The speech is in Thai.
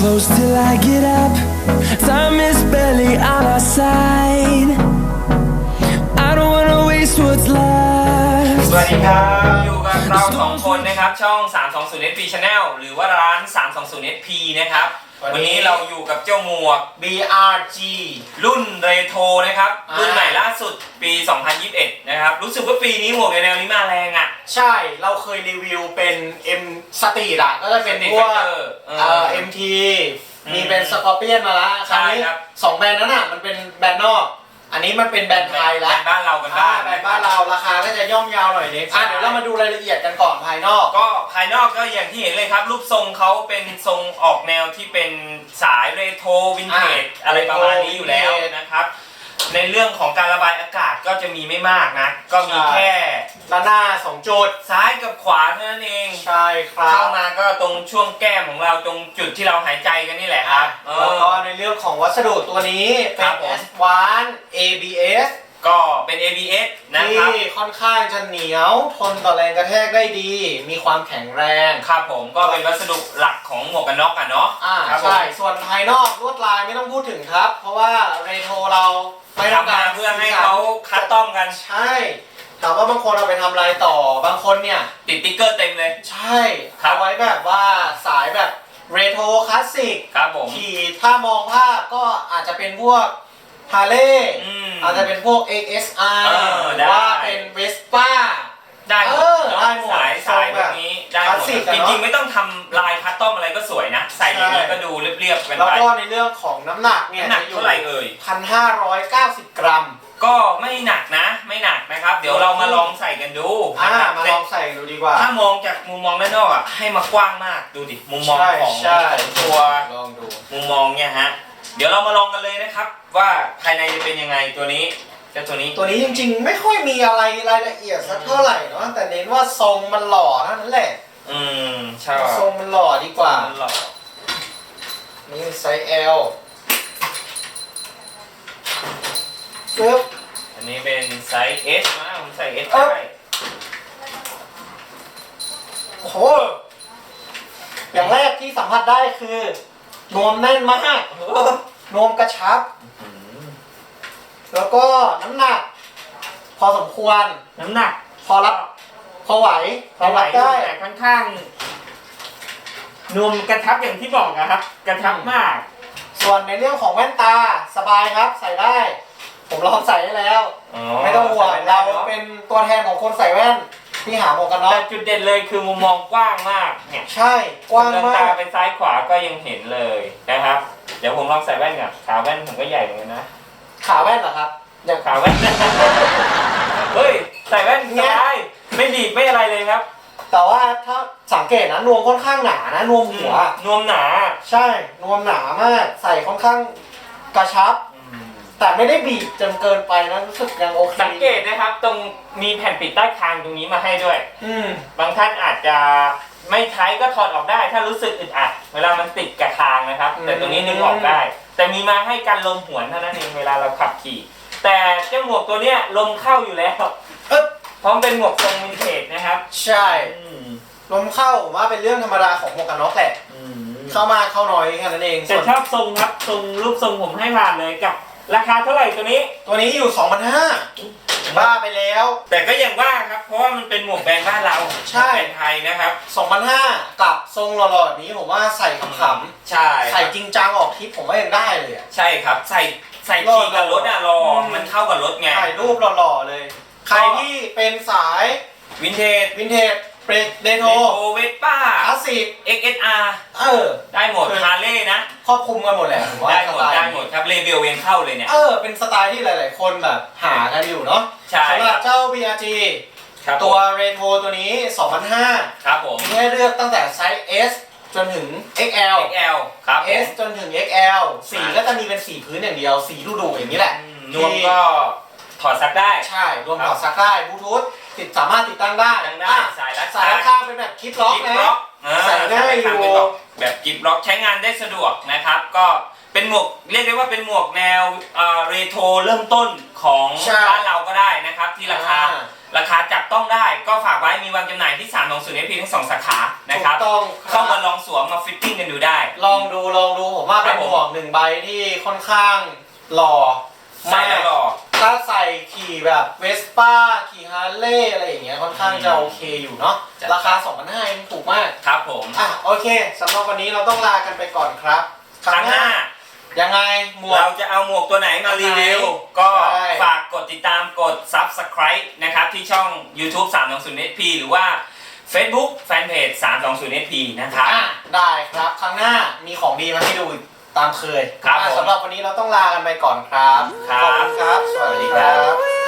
close till I get up. Time is barely on our side. I don't wanna waste what's left. สวัสดีครับ อยู่กับเราสองคนนะครับ ช่อง 320 SP Channel หรือว่าร้าน 320 SP นะครับ วันนี้เราอยู่กับเจ้าหมวก BRG รุ่นเรโทรนะครับอ่ารุ่รุ่นใหม่ล่าสุดปี 2021 นะครับ รู้สึกว่าปีนี้หมวกในแนวนี้มาแรงอะ ใช่เราเคยรีวิวเป็น M สตรีทอะก็จะเป็น Street พวก Fighter เออเอ่อ MT มีเป็นสกอร์เปียนมาละคใช่ราวนี้ครับสองแบรนด์นั้นอะมันเป็นแบรนด์นอก อันนี้มันเป็นแบรนด์ไทยแบรละนด์บ้านเรากันอ่าบ้างแบรนด์บ้านเราราคาก็จะย่อมเยาวหน่อยนึงใช่อะเดี๋ยวเรามาดูรายละเอียดกันก่อนภายนอก ก็ภายนอกก็อย่างที่เห็นเลยครับ รูปทรงเขาเป็นทรงออกแนวที่เป็นสายเรโทรวินเทจอ่าอะไรประมาณนี้อยู่แล้ว vintage นะครับ ในเรื่องของการระบายอากาศก็จะมีไม่มากนะ ก็มีแค่ด้านหน้าสองจุดซ้ายกับขวาเท่านั้นเอง ใช่ครัเข้าบมาก็ตรงช่วงแก้มของเราตรงจุดที่เราหายใจกันนี่แหละคอะรับเอแล้วอ ก็ในเรื่องของวัสดุตัวนี้เป็ครัน บผม S1 ABS ก็เป็น ABS นะครับที่ค่อนข้างจะเหนียวทนต่อแรงกระแทกได้ดี มีความแข็งแรง ครับผมก็เป็นวัสดุหลักของหมวกกันน็อกอะเนาะอ่าครับผมใช่ ส่วนภายนอกลวดลายไม่ต้องพูดถึงครับ เพราะว่าเรโทรเราไม่ต้องทำกามารเพื่อให้เขาคัสตอมกัน ใช่ ถามว่าบางคนเอาไปทำอะไรต่อ บางคนเนี่ย ติดติ๊กเกอร์เต็มเลย ใช่ครับเอาไว้แบบว่าสายแบบเรโทรคลาสสิกครับผม ขี่ถ้ามองภาพก็อาจจะเป็นพวกฮาร์เลย์อืมอาจจะเป็นพวก XSR เออหรือว่าได้เป็นเวสป้า ได้หมดเออเนอะได้หมดสายสายทรงแบแบบบนี้ได้หคลาสมดสิกอะจเนอะ ริงๆไม่ต้องทำลายคัสตอมอะไรก็สวยนะ ใส่อย่างนี้ใช่ก็ดูเรียบๆกันแล้วไปก็ในเรื่องของน้ำหนักเนี่ยน้ำหนักจะอยู่เท่าไหร่เอ่ยพันห้าร้อยเก้าสิบกรัม ก็ไม่หนักนะไม่ หนักนะครับ เดี๋ยวเรามาลองใส่กันดูอ่านะครับมาลองใส่ดูดีกว่า ถ้ามองจากมุมมองด้านนอกอะให้มากว้างมากดูดิมุมมองใช่ของใช่ ของตัวลองดู มุมมองเนี่ยฮะเดี๋ยวเรามาลองกันเลยนะครับ ว่าภายในจะเป็นยังไงตัวนี้เจ้าตัวนี้ ตัวนี้จริงๆ ไม่ค่อยมีอะไรรายละเอียดสักเท่าไหร่เนาะแต่เน้นว่าทรงมันหล่อเท่านั้นแหละอืมใช่ทรงมันหล่อดีกว่า มันหล่อนี่ไซส์ L ปึ๊บ อันนี้เป็นไซส์ S นะผมใส่ S เอ้าได้โอ้โห อย่างแรกที่สัมผัสได้คือนวมแน่นมากนวมกระชับ แล้วก็น้ำหนัก พอสมควร น้ำหนัก พอรับ พอไหวพอไหวรับได้แต่ค่อนข้างนวมกระชับอย่างที่บอกอะครับ กระชับมาก ส่วนในเรื่องของแว่นตาสบายครับใส่ได้ ผมลองใส่ได้แล้ว ไม่ต้องห่วงเราเป็นตัวแทนของคนใส่แว่นที่หาหมวกกันน็อแต่กจุดเด่นเลยคือมุมมองกว้างมากเนี่ยใช่กว้างเดินมาตาก ไปซ้ายขวาก็ยังเห็นเลยนะครับ เดี๋ยวผมลองใส่แว่นก่อนขาแว่นผมก็ใหญ่เหมือนกันนะขาแว่นเหรอครับอย่างขาแว่น เฮ้ยใส่แว่นสบายไม่ดีดไม่อะไรเลยครับแต่ว่าถ้าสังเกตนะนวมค่อนข้างหนานะนวมหัว นวมหนา ใช่นวมหนามาก ใส่ค่อนข้างกระชับ แต่ไม่ได้บีบจนเกินไปนะรู้สึกยังโอเคสังเกตนะครับ ตรงมีแผ่นปิดใต้คางตรงนี้มาให้ด้วย อืม บางท่านอาจจะไม่ใช้ก็ถอดออกได้ ถ้ารู้สึกอึดอัดเวลามันติดกับคางนะครับแต่ตรงนี้ดึงออกได้ แต่มีมาให้กันลมหวนเท่านั้นเองเวลาเราขับขี่ แต่เจ้าหมวกตัวเนี้ยลมเข้าอยู่แล้วเอ๊ะเพราะมันเป็นหมวกทรงวินเทจนะครับใช่ลมเข้าผมว่าเป็นเรื่องธรรมดาของหมวกกันน็อกแหละเข้ามาเข้าน้อยแค่นั้นเองแต่ส่วนชอบทรงครับทรงรูปทรงผมให้ผ่านเลยกับ ราคาเท่าไหร่ตัวนี้ ตัวนี้อยู่2,500บ้าไปแล้ว แต่ก็อย่างว่าครับ เพราะว่ามันเป็นหมวกแบรนด์บ้านเราใช่ แบรนด์ไทยนะครับ 2,500กับทรงหล่อๆแบบนี้ผมว่าใส่ขำใช่ๆใส่จริงจังออกทริปผมว่ายังได้เลยอะ ใช่ครับ ใส่ใส่รอขี่กับรถอะรออมมันเข้ากับรถไงถ่ายรูปหล่อๆเลย ใครที่เป็นสายวินเทจวินเทจ เปรเดโทเรโทเวสป้าคลาสสิก XSR เออ ได้หมดคือฮาร์เลย์นะ ครอบคลุมกันหมดแหละผมว่าได้หมด สตล์ได้หมดครับเลเบลยังเข้าเลยเนี่ย เออ เป็นสไตล์ที่หลายๆ คนแบบหากันอยู่เนาะใช่ สำหครัรับบเจ้า BRG ครับตัวเรโทรตัวนี้2,500ครับผม มีให้เลือกตั้งแต่ไซส์ S จนถึง XL XL ครับผม S จนถึง XL สีก็จะมีเป็นสีพื้นอย่างเดียว สีดุๆอย่างนี้แหละอืมนวมก็ถอดซักได้ ใช่ รวมถอดซักได้บลูทูธ ติดสามารถติดตั้งได้ตั้งได้อะสายรัดสายรัดข้างเป็นแบบคลิปล็อกกิฟนะ ล็อกอ่าใส่ได้อยู่เป็นแบบแบบกิฟล็อกใช้งานได้สะดวกนะครับ ก็เป็นหมวกเรียกได้ว่าเป็นหมวกแนวเรโทรเริ่มต้นของใช่ บ้านเราก็ได้นะครับ ที่ราคา อ่ราคาจับต้องได้ก็ฝากไว้มีวางจำหน่ายที่3 2 0 SP ทั้งสองสาขานะครับถูกต้องเข้ามาลองสวมมาฟิตติ้งกันดูได้ ลองดูลองดูผมว่าเป็นครับผม หมวกหนึ่งใบที่ค่อนข้างหล่อใส่มากแล้วหล่อ ถ้าใส่ขี่แบบเวสป้าขี่ฮาร์เลย์อะไรอย่างเงี้ยค่อนข้างจะโอเคอยู่เนาะจัดราคา2 5 0 0ยังถูกมาก ครับผมอะโอเคสำหรับวันนี้เราต้องลากันไปก่อนครับครั้งหน้า ยังไงหมวก เราจะเอาหมวกตัวไหนมารีวิว ก็ใช่ ฝากกดติดตามกด Subscribe นะครับ ที่ช่อง YouTube 320 SP หรือว่า Facebook Fanpage 320 SP นะครับ อะได้ครับ ครั้งหน้ามีของดีมาให้ดูอีก ตามเคยครับอะผมสำหรับวันนี้เราต้องลากันไปก่อนครับ ครับ ขอบคุณครับ สวัสดีครับ